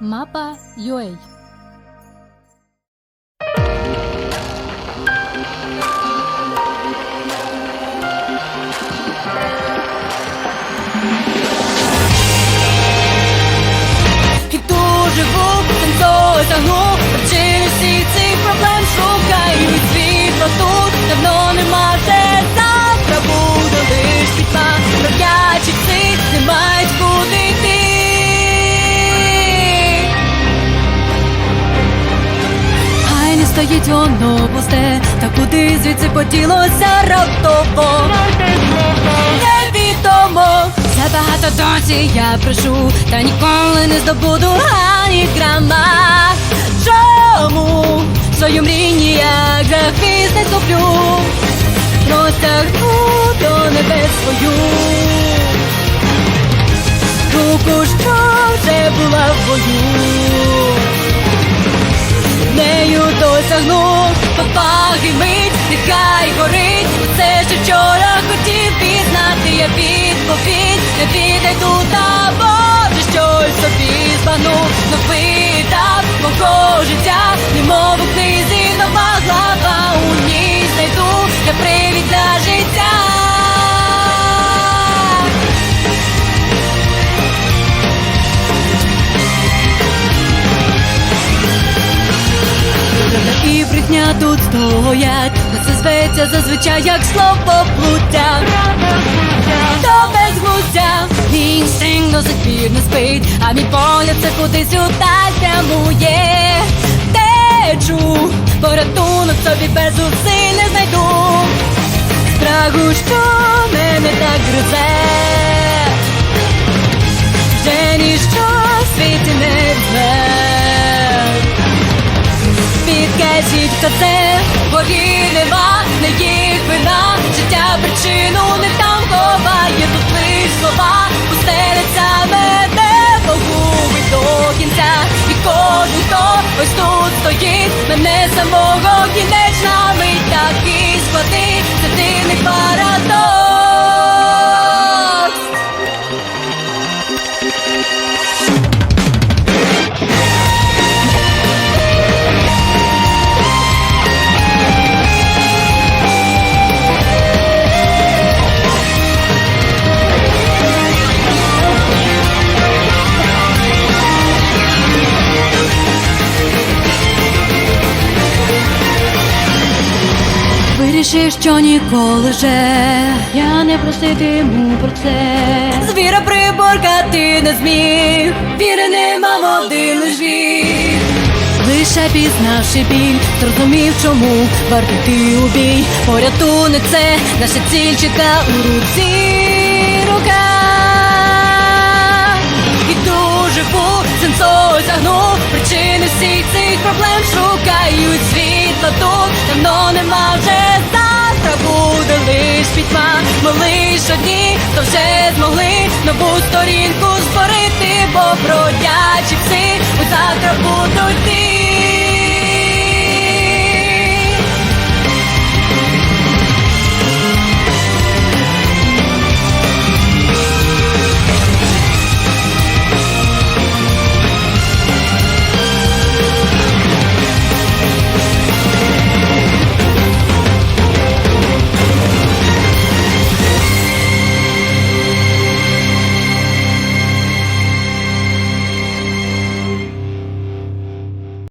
Мапа стоїть воно пусте Та куди звідси поділося раптово? Невідомо. Забагато досі я прошу, та ніколи не здобуду ані грама. Чому свою мрію ніяк за хвіст не топлю Простягну до небес свою. Руку, що вже була в бою нею досягну Попаги мить, нехай горить. Все, що вчора хотів пізнати, я відповідь Не тут та Боже, щось собі збагнув. Новий етап мого життя і брехня тут стоять, та це зветься зазвичай як слово плуття. То безглуздя, мій інстинкт до сих пір не спить, а мій погляд це кудись утай прямує. Течу, порятунок собі без зусиль не знайду. Страху, що мене так гризе. Вже ніщо Хто це, борі нема, не їх вина, життя причину не там ховає, тут лиш слова, пустеляться мене, погубить до кінця, і кожен, хто ось тут стоїть, мене самого кінечна мить, такі склади, це дивний парадокс. Вирішив, що ніколи вже я не проситиму про це. Звіра приборкати не зміг, віри нема в один. Лише пізнавши біль, зрозумів, чому варто йти у бій. Порятунок це наша ціль чека у руці рука. Іду живу, сенсою тягну Причини всіх цих проблем шукають світло тут Давно нема дні, то вже змогли нову сторінку створити, бо бродячі пси завтра будуть ти.